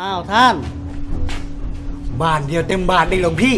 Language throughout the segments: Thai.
อ้าวท่าน บ้านเดียวเต็มบ้านเลยหลวงพี่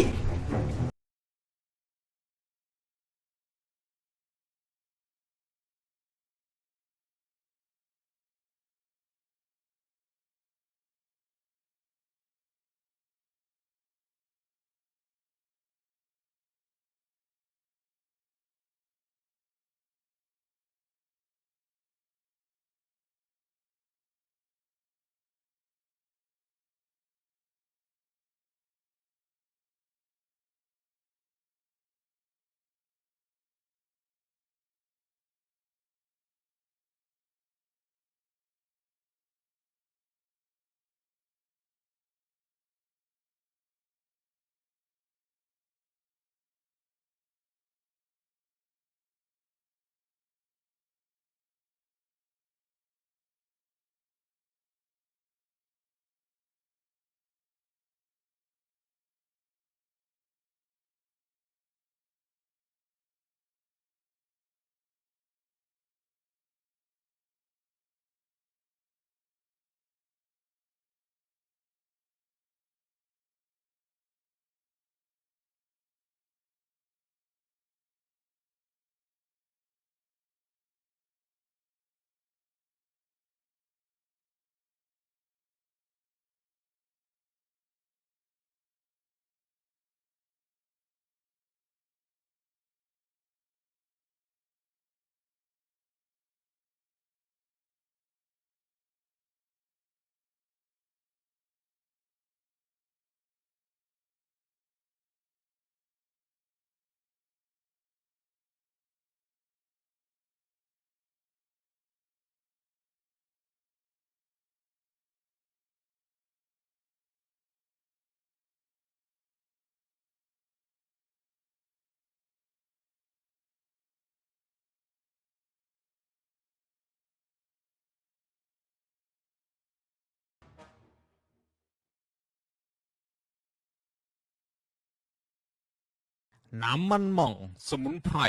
น้ำมันหม่อง สมุนไพร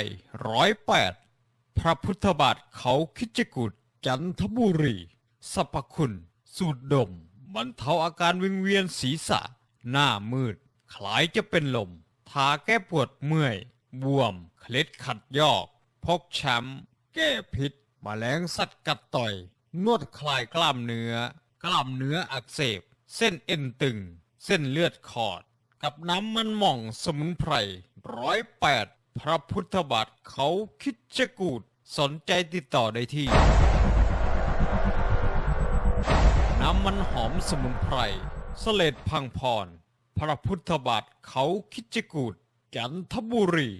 ร้อยแปดพระพุทธบาทเขาคิจกุฏจันทบุรีสรรพคุณ สูตรดมบรรเทาอาการวิงเวียนศีรษะ หน้ามืด คล้ายจะเป็นลม ทาแก้ปวดเมื่อย บวม เคล็ดขัดยอก พกช้ำ แก้พิษมแมลงสัตว์กัดต่อย นวดคลายกล้ามเนื้อ กล้ามเนื้ออักเสบ เส้นเอ็นตึง เส้นเลือดขอด กับน้ำมันหม่องสมุนไพร ร้อยแปดพระพุทธบาทเขาคิดจะกูดสนใจติดต่อได้ที่ น้ำมันหอมสมุนไพรสเลดพังพร พระพุทธบาทเขาคิดจะกูดจันทบุรี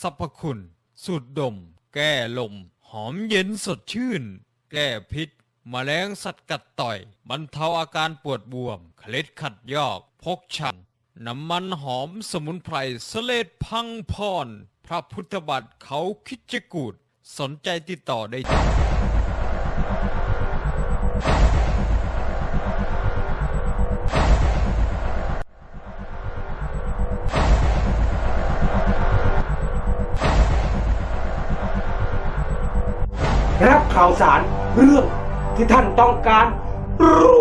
สรรพคุณ สูตรดม แก้ลม หอมเย็นสดชื่น แก้พิษแมลงสัตว์กัดต่อยบรรเทาอาการปวดบวม เคล็ดขัดยอก พกช้ำ น้ำมันหอมสมุนไพรสเลดพังพร พระพุทธบาทเขาคิดจกูดสนใจติดต่อได้ที่รับข่าวสารเรื่องที่ท่านต้องการรู้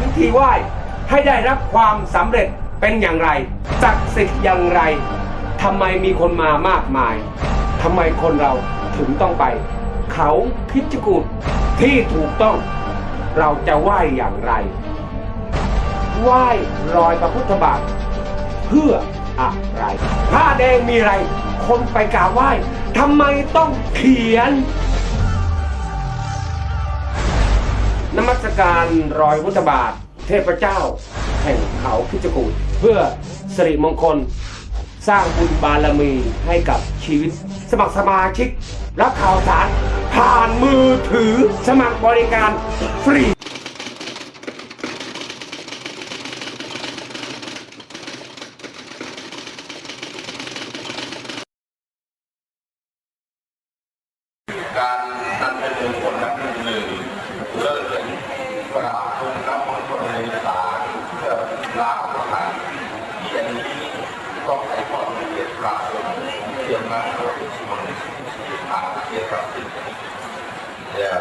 วิธีไหว้ ให้ได้รับความสำเร็จเป็นอย่างไรศักดิ์สิทธิ์อย่างไรทำไมมีคนมามากมายทำไมคนเราถึงต้องไป เขาพิจกูดที่ถูกต้อง เราจะไหว้อย่างไรไหว้รอยพระพุทธบาทเพื่ออะไรผ้าแดงมีอะไร คนไปกราบไหว้ทำไมต้องเขียนนมัสการรอยพุทธบาท เทพเจ้า แห่งเขาพิจกูฏเพื่อสิริมงคล สร้างบุญบารมีให้กับชีวิต สมัครสมาชิก รับข่าวสาร ผ่านมือถือสมัครบริการฟรีการ ต้องใช้ความละเอียดปราบเพียงมากเราเป็นคนอ่านเกี่ยวกับสิ่งเนี่ย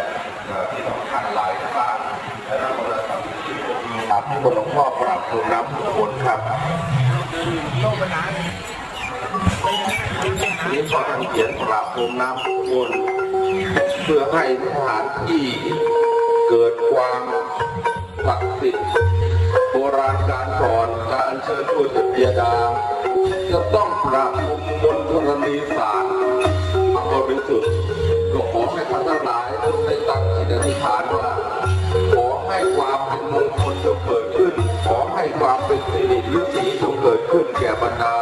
ที่สำคัหลายประการและเราจะทำที่ผมครับให้คนหลวงพ่อปราบคุณน้ำทุกคนครับต้องไปไหนนี่ก็ทางเขียนปราบภูมิน้ำทุกคนเพื่อให้สถานที่เกิดความศักดิ์สิทธิ์ โบราณการก่อนการเชิญตัวจิตยดา จะต้องปราบมนทรีสารมาบริสุทธิ์ก็ขอให้ท่านทั้งหลายได้ตั้งจิตอธิษฐานว่า ขอให้ความเป็นมงคลจะเกิดขึ้น ขอให้ความเป็นสิริฤทธิ์จงเกิดขึ้นแก่บรรดา